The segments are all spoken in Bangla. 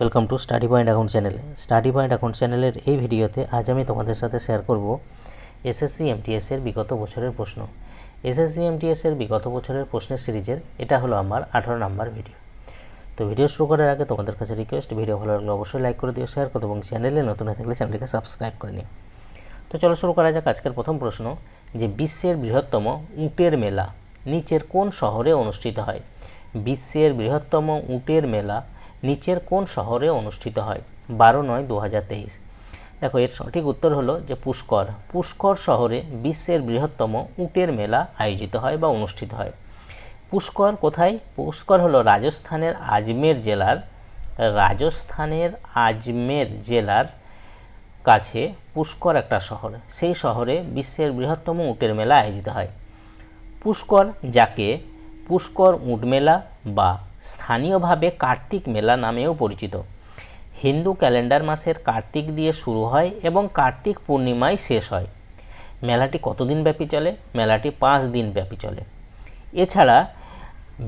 Welcome to study point account channel study point account চ্যানেলের এই ভিডিওতে আজ আমি তোমাদের সাথে শেয়ার করব এসএসসি এমটিএস এর বিগত বছরের প্রশ্ন। এসএসসি এমটিএস এর বিগত বছরের প্রশ্নের সিরিজের এটা হলো আমার আঠারো নাম্বার ভিডিও। তো ভিডিও শুরু করার আগে তোমাদের কাছে রিকোয়েস্ট ভিডিও ভালো লাগলে অবশ্যই লাইক করে দিও শেয়ার করো এবং চ্যানেলে নতুন হয়ে থাকলে চ্যানেলটিকে সাবস্ক্রাইব করে নিও। তো চলো শুরু করা যাক আজকের প্রথম প্রশ্ন, যে বিশ্বের বৃহত্তম উটের মেলা নিচের কোন শহরে অনুষ্ঠিত হয়? বিশ্বের বৃহত্তম উটের মেলা নিচের কোন শহরে অনুষ্ঠিত হয়? বারো নয় দু দেখো, এর সঠিক উত্তর হলো যে পুষ্কর। পুষ্কর শহরে বিশ্বের বৃহত্তম উটের মেলা আয়োজিত হয় বা অনুষ্ঠিত হয়। পুষ্কর কোথায়? পুষ্কর হলো রাজস্থানের আজমের জেলার, রাজস্থানের আজমের জেলার কাছে পুষ্কর একটা শহর। সেই শহরে বিশ্বের বৃহত্তম উটের মেলা আয়োজিত হয়। পুষ্কর যাকে? পুষ্কর উট মেলা বা স্থানীয়ভাবে কার্তিক মেলা নামেও পরিচিত। হিন্দু ক্যালেন্ডার মাসের কার্তিক দিয়ে শুরু হয় এবং কার্তিক পূর্ণিমায় শেষ হয়। মেলাটি কতদিন ব্যাপী চলে? মেলাটি পাঁচ দিন ব্যাপী চলে। এছাড়া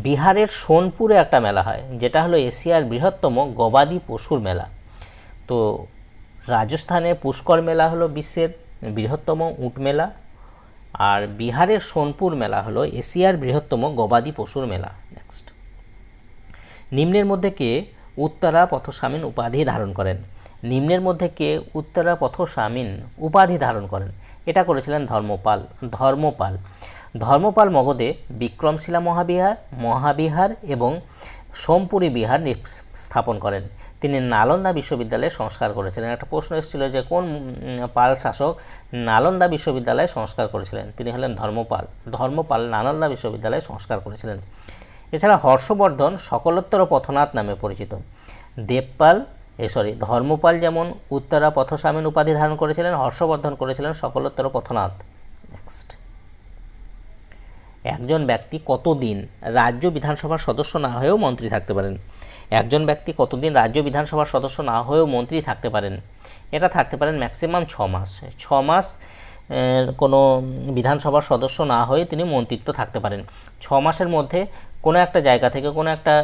বিহারের সোনপুরে একটা মেলা হয়, যেটা হলো এশিয়ার বৃহত্তম গবাদি পশুর মেলা। তো রাজস্থানে পুষ্কর মেলা হলো বিশ্বের বৃহত্তম উট মেলা, আর বিহারের সোনপুর মেলা হলো এশিয়ার বৃহত্তম গবাদি পশুর মেলা। নেক্সট নিম্নের মধ্যে কে উত্তরা পথস্বামীন উপাধি ধারণ করেন? নিম্নের মধ্যে কে উত্তরা পথস্বামীন উপাধি ধারণ করেন? এটা করেছিলেন ধর্মপাল ধর্মপাল। ধর্মপাল মগধে বিক্রমশিলা মহাবিহার মহাবিহার এবং সোমপুরী বিহার স্থাপন করেন। তিনি নালন্দা বিশ্ববিদ্যালয়ে সংস্কার করেছিলেন। একটা প্রশ্ন এসেছিল যে কোন পাল শাসক নালন্দা বিশ্ববিদ্যালয়ে সংস্কার করেছিলেন? তিনি হলেন ধর্মপাল। ধর্মপাল নালন্দা বিশ্ববিদ্যালয়ে সংস্কার করেছিলেন। এছাড়া হর্ষবর্ধন সকলোত্তর পথনাথ নামে পরিচিত। দেবপাল, এ সরি ধর্মপাল যেমন উত্তরা পথস্বামীন উপাধি ধারণ করেছিলেন, হর্ষবর্ধন করেছিলেন সকলোত্তর পথনাথ। নেক্সট একজন ব্যক্তি কতদিন রাজ্য বিধানসভার সদস্য না হয়েও মন্ত্রী থাকতে পারেন? একজন ব্যক্তি কতদিন রাজ্য বিধানসভার সদস্য না হয়েও মন্ত্রী থাকতে পারেন? এটা থাকতে পারেন ম্যাক্সিমাম ছ মাস। ছ মাস কোনো বিধানসভার সদস্য না হয়ে তিনি মন্ত্রিত্ব থাকতে পারেন। ছ মাসের মধ্যে কোনো একটা জায়গা থেকে, কোনো একটা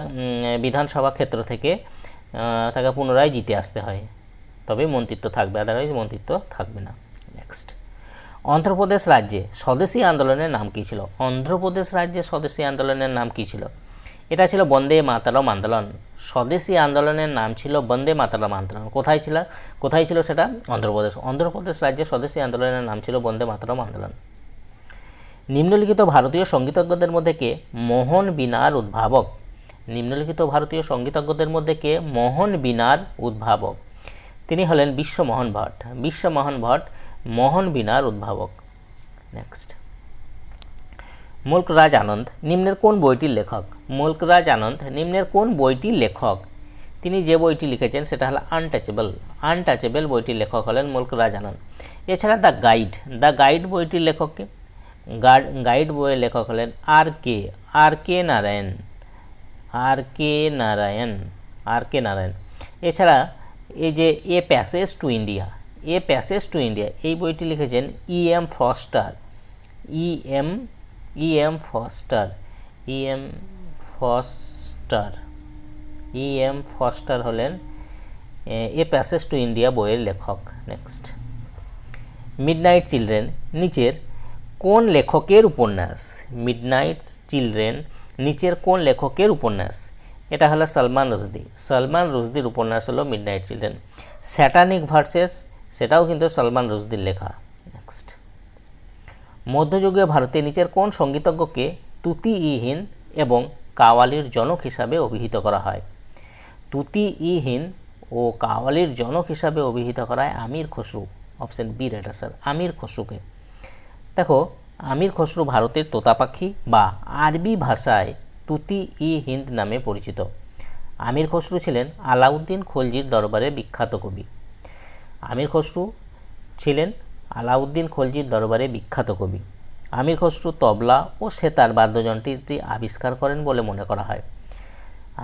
বিধানসভা ক্ষেত্র থেকে তাকে পুনরায় জিতে আসতে হয়। তবে মন্ত্রিত্ব থাকবে আদারওয়াইজ মন্ত্রিত্ব থাকবে না। নেক্সট অন্ধ্রপ্রদেশ রাজ্যে স্বদেশী আন্দোলনের নাম কী ছিল? অন্ধ্রপ্রদেশ রাজ্যে স্বদেশী আন্দোলনের নাম কী ছিল? এটা ছিল বন্দে মাতারম আন্দোলন। স্বদেশী আন্দোলনের নাম ছিল বন্দে মাতারম আন্দোলন। কোথায় ছিল? কোথায় ছিল সেটা? অন্ধ্রপ্রদেশ। অন্ধ্রপ্রদেশ রাজ্যে স্বদেশী আন্দোলনের নাম ছিল বন্দে মাতারম আন্দোলন। নিম্নলিখিত ভারতীয় সঙ্গীতজ্ঞদের মধ্যে কে? মোহন বিনার উদ্ভাবক। নিম্নলিখিত ভারতীয় সঙ্গীতজ্ঞদের মধ্যে কে? মোহন বিনার উদ্ভাবক। তিনি হলেন বিশ্বমোহন ভট্ট। বিশ্বমোহন ভট্ট, মোহন বিনার উদ্ভাবক। নেক্সট মুল্করাজ আনন্দ নিম্নের কোন বইটির লেখক? মুল্করাজ আনন্দ নিম্নের কোন বইটির লেখক? তিনি যে বইটি লিখেছেন সেটা হলো আনটাচেবল আনটাচেবল বইটির লেখক হলেন মুল্করাজ আনন্দ। এছাড়া দ্য গাইড। দ্য গাইড বইটির লেখককে গাইড বইয়ের লেখক হলেন আর কে। আর কে নারায়ণ। আর কে নারায়ণ। আর কে নারায়ণ। এছাড়া এই যে a passage to India a passage to India এই বইটি লিখেছেন E M Forster E M E M Forster E M Forster E M Forster হলেন, এ প্যাসেজ টু ইন্ডিয়া বইয়ের লেখক। নেক্সট মিডনাইট চিলড্রেন নিচের কোন লেখকের উপন্যাস? মিডনাইট চিলড্রেন নিচের কোন লেখকের উপন্যাস? এটা হলো সলমান রুশদি। সলমান রুশদির উপন্যাস হলো মিডনাইট চিলড্রেন স্যাটানিক ভার্সেস সেটাও কিন্তু সলমান রুশদির লেখা। নেক্সট মধ্যযুগীয় ভারতে নিচের কোন সঙ্গীতজ্ঞকে তুতি ই এবং কাওয়ালির জনক হিসাবে অভিহিত করা হয়? তুতি ই ও কাওয়ালির জনক হিসাবে অভিহিত করা হয় Amir Khusrau, option B right answer Amir খসরুকে। দেখো, আমির খসরু ভারতের তোতা পাখি বা আরবি ভাষায় তুতি ই হিন্দ নামে পরিচিত। আমির খসরু ছিলেন আলাউদ্দিন খলজির দরবারে বিখ্যাত কবি। আমির খসরু ছিলেন আলাউদ্দিন খলজির দরবারে বিখ্যাত কবি। আমির খসরু, তবলা ও সেতার বাদ্যযন্ত্রটি আবিষ্কার করেন বলে মনে করা হয়।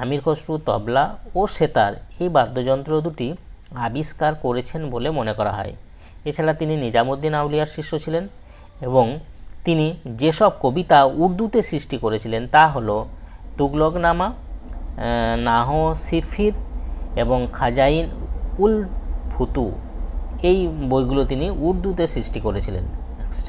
আমির খসরু, তবলা ও সেতার এই বাদ্যযন্ত্র দুটি আবিষ্কার করেছেন বলে মনে করা হয়। এছাড়া তিনি নিজামুদ্দিন আউলিয়ার শিষ্য ছিলেন এবং তিনি যেসব কবিতা উর্দুতে সৃষ্টি করেছিলেন তা হলো তুগলকনামা নাহ সিফির এবং খাজাইন উল ফুতু এই বইগুলো তিনি উর্দুতে সৃষ্টি করেছিলেন। নেক্সট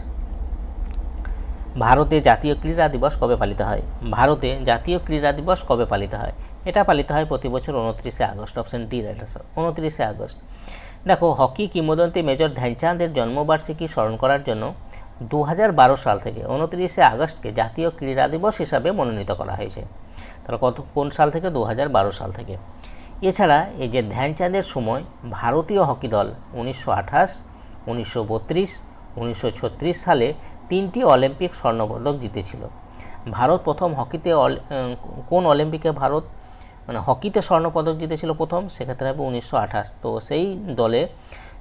ভারতে জাতীয় ক্রীড়া দিবস কবে পালিত হয়? ভারতে জাতীয় ক্রীড়া দিবস কবে পালিত হয়? এটা পালিত হয় প্রতি বছর উনত্রিশে আগস্ট অপশন ডি রাইট উনত্রিশে আগস্ট। দেখো, হকি, কিংবদন্তি মেজর ধ্যানচাঁদের জন্মবার্ষিকী স্মরণ করার জন্য দু হাজার বারো সাল থেকে উনত্রিশে আগস্টকে জাতীয় ক্রীড়া দিবস হিসাবে মনোনীত করা হয়েছে। তাহলে কত, কোন সাল থেকে? দু হাজার বারো সাল থেকে। এছাড়া এই যে ধ্যানচাঁদের সময় ভারতীয় হকি দল উনিশশো আঠাশ, উনিশশো বত্রিশ, উনিশশো সালে তিনটি অলিম্পিক স্বর্ণপদক জিতেছিল। ভারত প্রথম হকিতে কোন অলিম্পিকে ভারত মানে হকিতে স্বর্ণপদক জিতেছিল প্রথম, সেক্ষেত্রে হবে উনিশশো আঠাশ। তো সেই দলে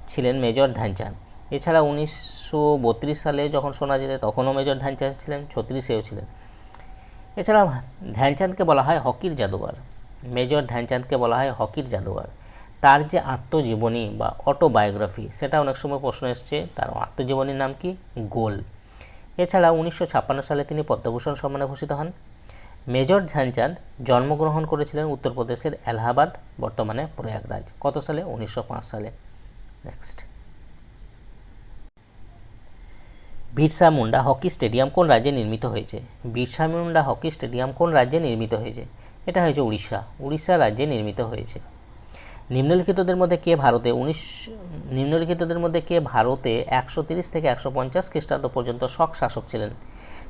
ছিলেন মেজর ধ্যানচাঁদ। এছাড়া উনিশশো বত্রিশ সালে যখন সোনা জেতে, তখনও মেজর ধ্যানচাঁদ ছিলেন, ছত্রিশেও ছিলেন। এছাড়া ধ্যানচাঁদকে বলা হয় হকির জাদুঘর। মেজর ধ্যানচাঁদকে বলা হয় হকির জাদুঘর। তার যে আত্মজীবনী বা অটোবায়োগ্রাফি, সেটা অনেক সময় প্রশ্ন এসছে, তার আত্মজীবনীর নাম কি? গোল। এছাড়া উনিশশো ছাপ্পান্ন সালে তিনি পদ্মভূষণ সম্মানে ভূষিত হন। মেজর ধ্যানচাঁদ জন্মগ্রহণ করেছিলেন উত্তরপ্রদেশের এলাহাবাদ, বর্তমানে প্রয়াগরাজ। কত সালে? উনিশশো পাঁচ সালে। Next Birsa Munda hockey stadium কোন রাজ্যে নির্মিত হয়েছে? বিরসা মুন্ডা হকি স্টেডিয়াম কোন রাজ্যে নির্মিত হয়েছে? এটা হয়েছে উড়িষ্যা। উড়িষ্যা রাজ্যে নির্মিত হয়েছে। নিম্নলিখিতদের মধ্যে কে ভারতে উনিশ, নিম্নলিখিতদের মধ্যে কে ভারতে একশো তিরিশ থেকে একশো পঞ্চাশ খ্রিস্টাব্দ পর্যন্ত শক শাসক ছিলেন?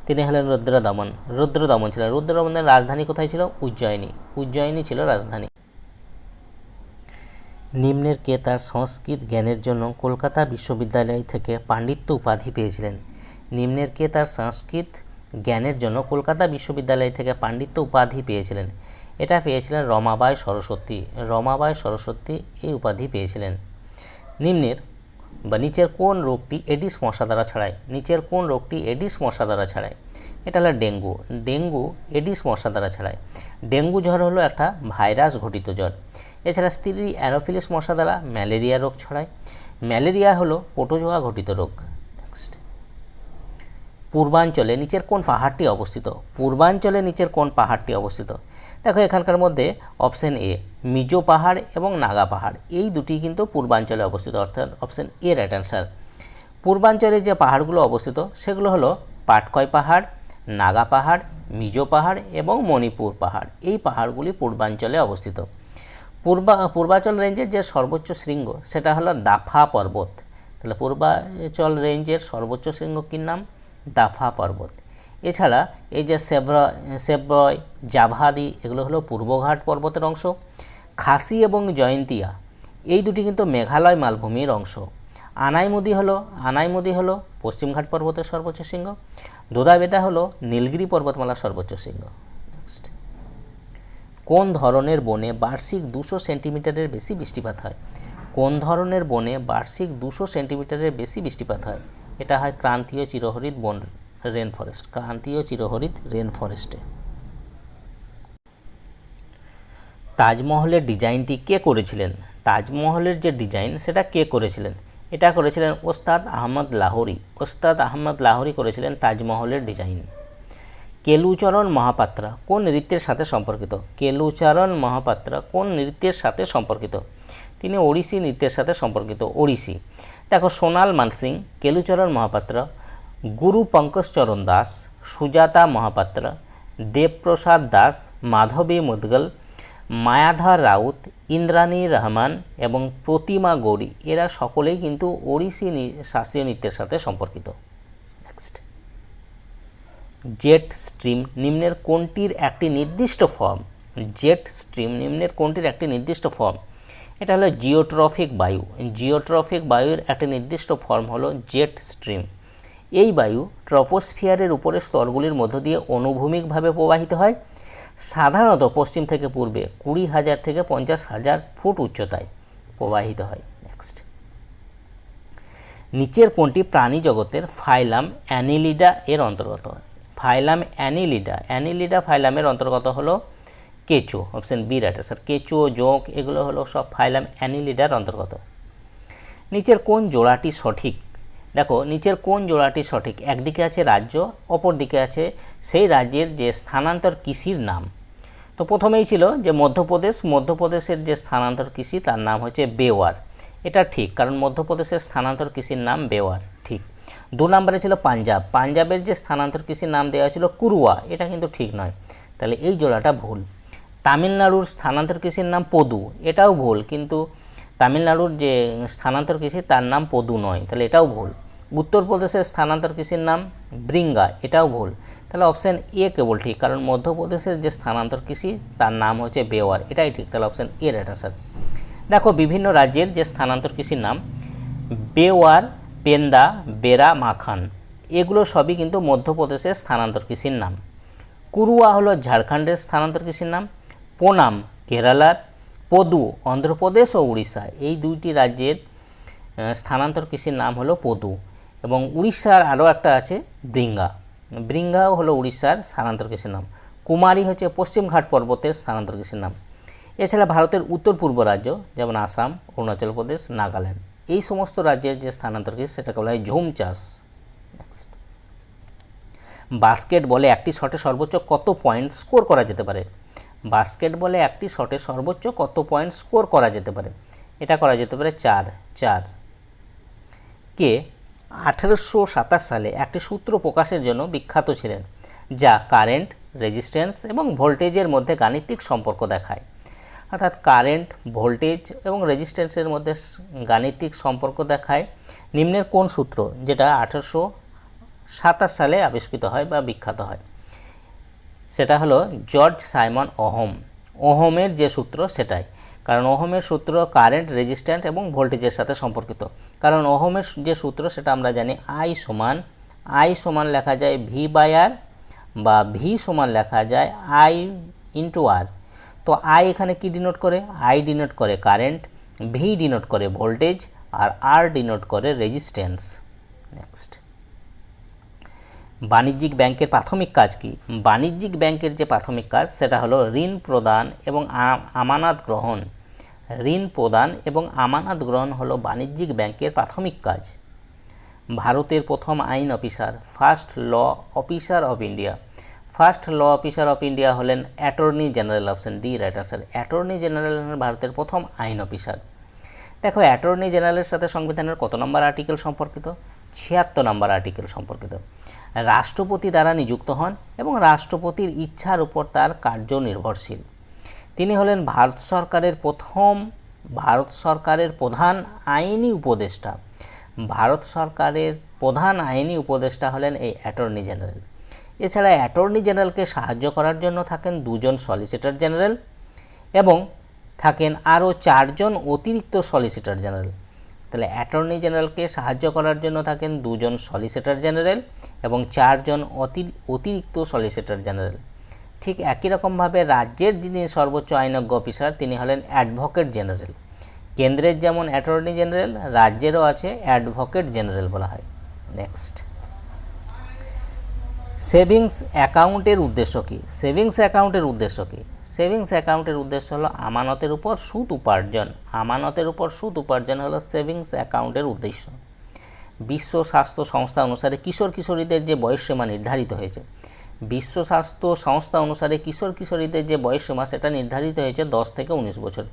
তিনি হলেন রুদ্রদমন। রুদ্রদমন ছিলেন। রুদ্রদমনের রাজধানী কোথায় ছিল? উজ্জয়িনী। উজ্জয়িনী ছিল রাজধানী। নিম্নের কে তার সংস্কৃত জ্ঞানের জন্য কলকাতা বিশ্ববিদ্যালয় থেকে পাণ্ডিত্য উপাধি পেয়েছিলেন? নিম্নের কে তার সংস্কৃত জ্ঞানের জন্য কলকাতা বিশ্ববিদ্যালয় থেকে পাণ্ডিত্য উপাধি পেয়েছিলেন। এটা পেয়েছিলেন রমাবাই সরস্বতী। রমাবাই সরস্বতী এই উপাধি পেয়েছিলেন। নিম্নের, বা নিচের কোন রোগটি এডিস মশা দ্বারা ছড়ায়? নিচের কোন রোগটি এডিস মশা দ্বারা ছড়ায়? এটা হলো ডেঙ্গু। ডেঙ্গু এডিস মশা দ্বারা ছড়ায়। ডেঙ্গু জ্বর হলো একটা ভাইরাস ঘটিত জ্বর। এছাড়া স্ত্রী অ্যানোফিলিস মশা দ্বারা ম্যালেরিয়া রোগ ছড়ায়। ম্যালেরিয়া হলো পোটোজোয়া ঘটিত রোগ। নেক্সট পূর্বাঞ্চলে নিচের কোন পাহাড়টি অবস্থিত? পূর্বাঞ্চলে নিচের কোন পাহাড়টি অবস্থিত? দেখো, এখানকার মধ্যে অপশন এ, মিজো পাহাড় এবং নাগা পাহাড়। এই দুটি কিন্তু পূর্বাঞ্চলে অবস্থিত, অর্থাৎ অপশন এ রাইট অ্যান্সার পূর্বাঞ্চলে যে পাহাড়গুলো অবস্থিত, সেগুলো হলো পাটকয় পাহাড়, নাগা পাহাড়, মিজো পাহাড় এবং মণিপুর পাহাড়। এই পাহাড়গুলি পূর্বাঞ্চলে অবস্থিত। পূর্বা, পূর্বাচল রেঞ্জের যে সর্বোচ্চ শৃঙ্গ, সেটা হলো দাফা পর্বত। তাহলে পূর্বাচল রেঞ্জের সর্বোচ্চ শৃঙ্গ কী নাম? দাফা পর্বত। এছাড়া এই যে সেব্রয় সেব্রয়, জাভাদি, এগুলো হলো পূর্বঘাট পর্বতের অংশ। খাসি এবং জয়ন্তিয়া, এই দুটি কিন্তু মেঘালয় মালভূমির অংশ। আনাইমুদি হলো আনাইমুদি হলো পশ্চিমঘাট পর্বতের সর্বোচ্চ শৃঙ্গ। দোদাবেদা হলো নীলগিরি পর্বতমালার সর্বোচ্চ শৃঙ্গ। নেক্সট কোন ধরনের বনে বার্ষিক দুশো সেন্টিমিটারের বেশি বৃষ্টিপাত হয়? কোন ধরনের বনে বার্ষিক দুশো সেন্টিমিটারের বেশি বৃষ্টিপাত হয়? এটা হয় ক্রান্তীয় চিরহরিত বন রেন ফরেস্ট ক্রান্তীয় চিরহরিত রেন ফরেস্টে তাজমহলের ডিজাইনটি কে করেছিলেন? তাজমহলের যে ডিজাইন সেটা কে করেছিলেন? এটা করেছিলেন ওস্তাদ আহমদ লাহোরি। ওস্তাদ আহমদ লাহোরি করেছিলেন তাজমহলের ডিজাইন কেলুচরণ মহাপাত্র কোন নৃত্যের সাথে সম্পর্কিত? কেলুচরণ মহাপাত্র কোন নৃত্যের সাথে সম্পর্কিত? তিনি ওড়িশি নৃত্যের সাথে সম্পর্কিত, ওড়িশি। দেখো সোনাল মানসিং কেলুচরণ মহাপাত্র গুরু পঙ্কজচরণ দাস সুজাতা মহাপাত্র দেবপ্রসাদ দাস মাধবী মুদগল মায়াধর রাউত ইন্দ্রাণী রহমান এবং প্রতিমা গৌরী এরা সকলেই কিন্তু ওড়িশি শাস্ত্রীয় নৃত্যের সাথে সম্পর্কিত নেক্সট জেট স্ট্রিম নিম্নের কোনটির একটি নির্দিষ্ট ফর্ম জেট স্ট্রিম নিম্নের কোনটির একটি নির্দিষ্ট ফর্ম এটা হলো জিওট্রফিক বায়ু। জিওট্রফিক বায়ুর একটি নির্দিষ্ট ফর্ম হলো জেট স্ট্রিম। এই বায়ু ট্রপোস্ফিয়ারের উপরের স্তরগুলির মধ্য দিয়ে অনুভূমিকভাবে প্রবাহিত হয়। সাধারণত পশ্চিম থেকে পূর্বে কুড়ি হাজার থেকে পঞ্চাশ হাজার ফুট উচ্চতায় প্রবাহিত হয়। নেক্সট নিচের কোনটি প্রাণী জগতের ফাইলাম অ্যানিলিডা এর অন্তর্গত। ফাইলাম অ্যানিলিডা অ্যানিলিডা ফাইলামের অন্তর্গত হলো কেঁচো অপশন বি রাইট স্যার কেঁচো, জোঁক, এগুলো হলো সব ফাইলাম অ্যানিলিডার অন্তর্গত। নিচের কোন জোড়াটি সঠিক? দেখো, নিচের কোন জোড়াটি সঠিক? একদিকে আছে রাজ্য অপর দিকে আছে সেই রাজ্যের যে স্থানান্তর কৃষির নাম। তো প্রথমেই ছিল যে মধ্যপ্রদেশ, মধ্যপ্রদেশের যে স্থানান্তর কৃষি তার নাম হচ্ছে বেওয়ার। এটা ঠিক, কারণ মধ্যপ্রদেশের স্থানান্তর কৃষির নাম বেওয়ার, ঠিক। দু নম্বরে ছিল পাঞ্জাব, পাঞ্জাবের যে স্থানান্তর কৃষির নাম দেওয়া ছিল কুরুয়া, এটা কিন্তু ঠিক নয়। তাহলে এই জোড়াটা ভুল। তামিলনাড়ুর স্থানান্তর কৃষির নাম পদু, এটাও ভুল, কিন্তু তামিলনাড়ুর যে স্থানান্তর কৃষি তার নাম পদু নয়, তাহলে এটাও ভুল। উত্তরপ্রদেশের স্থানান্তর কৃষির নাম ব্রিঙ্গা, এটাও ভুল। তাহলে অপশান এ কেবল ঠিক, কারণ মধ্যপ্রদেশের যে স্থানান্তর কৃষি তার নাম হচ্ছে বেওয়ার, এটাই ঠিক, তাহলে অপশান এ রাইট আনসার দেখো, বিভিন্ন রাজ্যের যে স্থানান্তর কৃষির নাম বেওয়ার, পেন্দা, বেরা, মাখান, এগুলো সবই কিন্তু মধ্যপ্রদেশের স্থানান্তর কৃষির নাম। কুরুয়া হলো ঝাড়খণ্ডের স্থানান্তর কৃষির নাম পোনাম কেরালার পদু অন্ধ্রপ্রদেশ ও উড়িষ্যা। এই দুইটি রাজ্যের স্থানান্তর কৃষির নাম হলো পদু এবং উড়িষ্যার আরও একটা আছে বৃঙ্গা বৃঙ্গাও হলো উড়িষ্যার স্থানান্তর কৃষির নাম। কুমারী হচ্ছে পশ্চিমঘাট পর্বতের স্থানান্তর কৃষির নাম। এছাড়া ভারতের উত্তর পূর্ব রাজ্য, যেমন আসাম, অরুণাচল প্রদেশ, নাগাল্যান্ড। এই সমস্ত রাজ্যের যে স্থানান্তর কৃষি, সেটাকে বলা হয় ঝুম চাষ। নেক্সট বাস্কেট বলে একটি শটে সর্বোচ্চ কত পয়েন্ট স্কোর করা যেতে পারে? বাস্কেট বলে একটি শটে সর্বোচ্চ কত পয়েন্ট স্কোর করা যেতে পারে? এটা করা যেতে পারে চার চার। কে আঠেরোশো সাতাশ সালে একটি সূত্র প্রকাশের জন্য বিখ্যাত ছিলেন, যা কারেন্ট, রেজিস্ট্যান্স এবং ভোল্টেজের মধ্যে গাণিতিক সম্পর্ক দেখায়। অর্থাৎ কারেন্ট, ভোল্টেজ এবং রেজিস্ট্যান্সের মধ্যে গাণিতিক সম্পর্ক দেখায়। নিম্নের কোন সূত্র, যেটা আঠেরোশো সাতাশ সালে আবিষ্কৃত হয় বা বিখ্যাত হয়? সেটা হলো জর্জ সাইমন ওহম। ওহমের যে সূত্র সেটাই। কারণ ওহমের সূত্র কারেন্ট, রেজিস্ট্যান্ট এবং ভোল্টেজের সাথে সম্পর্কিত। কারণ ওহমের যে সূত্র সেটা আমরা জানি আই সমান আই সমান লেখা যায় ভি বাই আর বা ভি সমান লেখা যায় আই ইন্টু আর। তো আই এখানে কি ডিনোট করে? আই ডিনোট করে কারেন্ট, ভি ডিনোট করে ভোল্টেজ আর আর ডিনোট করে রেজিস্ট্যান্স। নেক্সট। বাণিজ্যিক ব্যাংকের প্রাথমিক কাজ কি? বাণিজ্যিক ব্যাংকের যে প্রাথমিক কাজ, সেটা হলো ঋণ প্রদান এবং আমানত গ্রহণ। ঋণ প্রদান এবং আমানত গ্রহণ হলো বাণিজ্যিক ব্যাংকের প্রাথমিক কাজ। ভারতের প্রথম আইন officer, first law officer of India. First law officer of India হলেন attorney general option D right answer attorney general ভারতের প্রথম আইন অফিসার। দেখো, অ্যাটর্নি জেনারেলের সাথে সংবিধানের কত নম্বর আর্টিকেল সম্পর্কিত? ছিয়াত্তর নম্বর আর্টিকেল সম্পর্কিত। রাষ্ট্রপতি দ্বারা নিযুক্ত হন এবং রাষ্ট্রপতির ইচ্ছার উপর তার কার্য নির্ভরশীল। তিনি হলেন ভারত সরকারের প্রথম, ভারত সরকারের প্রধান আইনি উপদেষ্টা। ভারত সরকারের প্রধান আইনি উপদেষ্টা হলেন এই অ্যাটর্নি জেনারেল। এছাড়া অ্যাটর্নি জেনারেলকে সাহায্য করার জন্য থাকেন দুজন সলিসিটর জেনারেল এবং থাকেন আরও চারজন অতিরিক্ত সলিসিটর জেনারেল। তাহলে অ্যাটর্নি জেনারেলকে সাহায্য করার জন্য থাকেন দুজন সলিসিটর জেনারেল এবং চারজন অতি, অতিরিক্ত সলিসিটর জেনারেল। ঠিক একই রকমভাবে রাজ্যের যিনি সর্বোচ্চ আইনজ্ঞ অফিসার, তিনি হলেন অ্যাডভোকেট জেনারেল। কেন্দ্রের যেমন অ্যাটর্নি জেনারেল, রাজ্যেরও আছে অ্যাডভোকেট জেনারেল বলা হয়। নেক্সট। সেভিংস অ্যাকাউন্টের উদ্দেশ্য কী? সেভিংস অ্যাকাউন্টের উদ্দেশ্য কী? সেভিংস অ্যাকাউন্টের উদ্দেশ্য হলো আমানতের উপর সুদ উপার্জন। আমানতের উপর সুদ উপার্জন হলো সেভিংস অ্যাকাউন্টের উদ্দেশ্য। বিশ্ব স্বাস্থ্য সংস্থা অনুসারে কিশোর কিশোরীদের যে বয়সসীমা নির্ধারিত হয়েছে, বিশ্ব স্বাস্থ্য সংস্থা অনুসারে কিশোর কিশোরীদের যে বয়সসীমা সেটা নির্ধারিত হয়েছে দশ থেকে উনিশ বছর।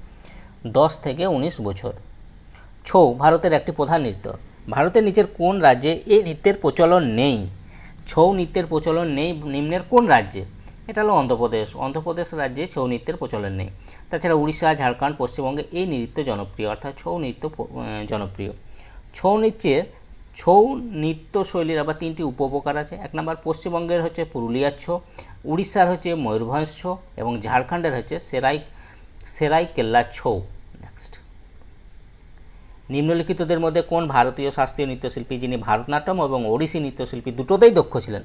দশ থেকে উনিশ বছর। ছৌ, ভারতের একটি প্রধান নৃত্য। ভারতের নিচের কোন রাজ্যে এই নৃত্যের প্রচলন নেই? ছৌ নৃত্যের প্রচলন নেই নিম্নের কোন রাজ্যে? এটা হলো অন্ধ্রপ্রদেশ। অন্ধ্রপ্রদেশ রাজ্যে ছৌ নৃত্যের প্রচলন নেই। তাছাড়া উড়িষ্যা, ঝাড়খণ্ড, পশ্চিমবঙ্গে এই নৃত্য জনপ্রিয়, অর্থাৎ ছৌ নৃত্য জনপ্রিয়। ছৌ নৃত্যের, ছৌ নৃত্যশৈলীর আবার তিনটি উপপ্রকার আছে। এক নম্বর পশ্চিমবঙ্গের হচ্ছে পুরুলিয়ার ছৌ, উড়িষ্যার হচ্ছে ময়ূরভঞ্জ ছৌ এবং ঝাড়খণ্ডের হচ্ছে সেরাই সেরাই কেল্লা ছৌ। নেক্সট নিম্নলিখিতদের মধ্যে কোন ভারতীয় শাস্ত্রীয় নৃত্যশিল্পী যিনি ভারতনাট্যম এবং ওড়িশি নৃত্যশিল্পী দুটোতেই দক্ষ ছিলেন?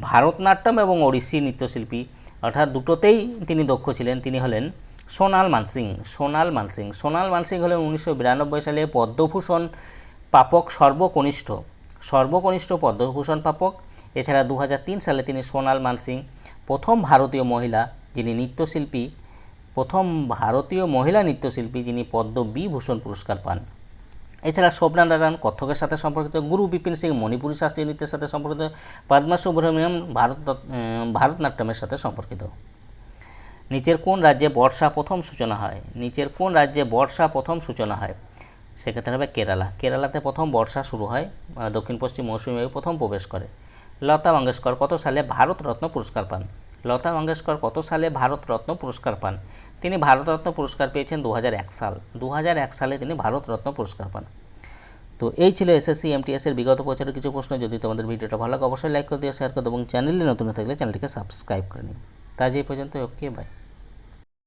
ভারতনাট্যম এবং ওড়িশি নৃত্যশিল্পী, অর্থাৎ দুটোতেই তিনি দক্ষ ছিলেন, তিনি হলেন সোনাল মানসিং সোনাল মানসিং। সোনাল মানসিং হলেন উনিশশো বিরানব্বই সালে পদ্মভূষণ প্রাপক সর্বকনিষ্ঠ। সর্বকনিষ্ঠ পদ্মভূষণ প্রাপক এছাড়া দু হাজার তিন সালে তিনি সোনাল মানসিং, প্রথম ভারতীয় মহিলা যিনি নৃত্যশিল্পী, প্রথম ভারতীয় মহিলা নৃত্যশিল্পী যিনি পদ্ম বিভূষণ পুরস্কার পান। এছাড়া শোভনা নারায়ণ কত্থকের সাথে সম্পর্কিত, গুরু বিপিন সিং, মণিপুরী শাস্ত্রীয় নৃত্যের সাথে সম্পর্কিত পদ্মা সুব্রহ্মণ্যম ভারত ভারতনাট্যমের সাথে সম্পর্কিত। নিচের কোন রাজ্যে বর্ষা প্রথম সূচনা হয়? নিচের কোন রাজ্যে বর্ষা প্রথম সূচনা হয়? সেক্ষেত্রে হবে কেরালা। কেরালাতে প্রথম বর্ষা শুরু হয় দক্ষিণ পশ্চিম মৌসুমী প্রথম প্রবেশ করে। লতা মঙ্গেশকর কত সালে ভারতরত্ন পুরস্কার পান? লতা মঙ্গেশকর কত সালে ভারতরত্ন পুরস্কার পান? তিনি ভারতরত্ন পুরস্কার পেয়েছেন দু হাজার এক সাল। দু হাজার এক সালে তিনি ভারতরত্ন পুরস্কার পান। তো এই ছিল এসএসসি, এমটিএস এর বিগত বছরের কিছু প্রশ্ন। যদি তোমাদের ভিডিওটা ভালো লাগে, অবশ্যই লাইক করে দিও শেয়ার করে দেবো এবং চ্যানেলে নতুন থাকলে চ্যানেলটিকে সাবস্ক্রাইব করে নিন তা আজ এই পর্যন্ত ওকে বাই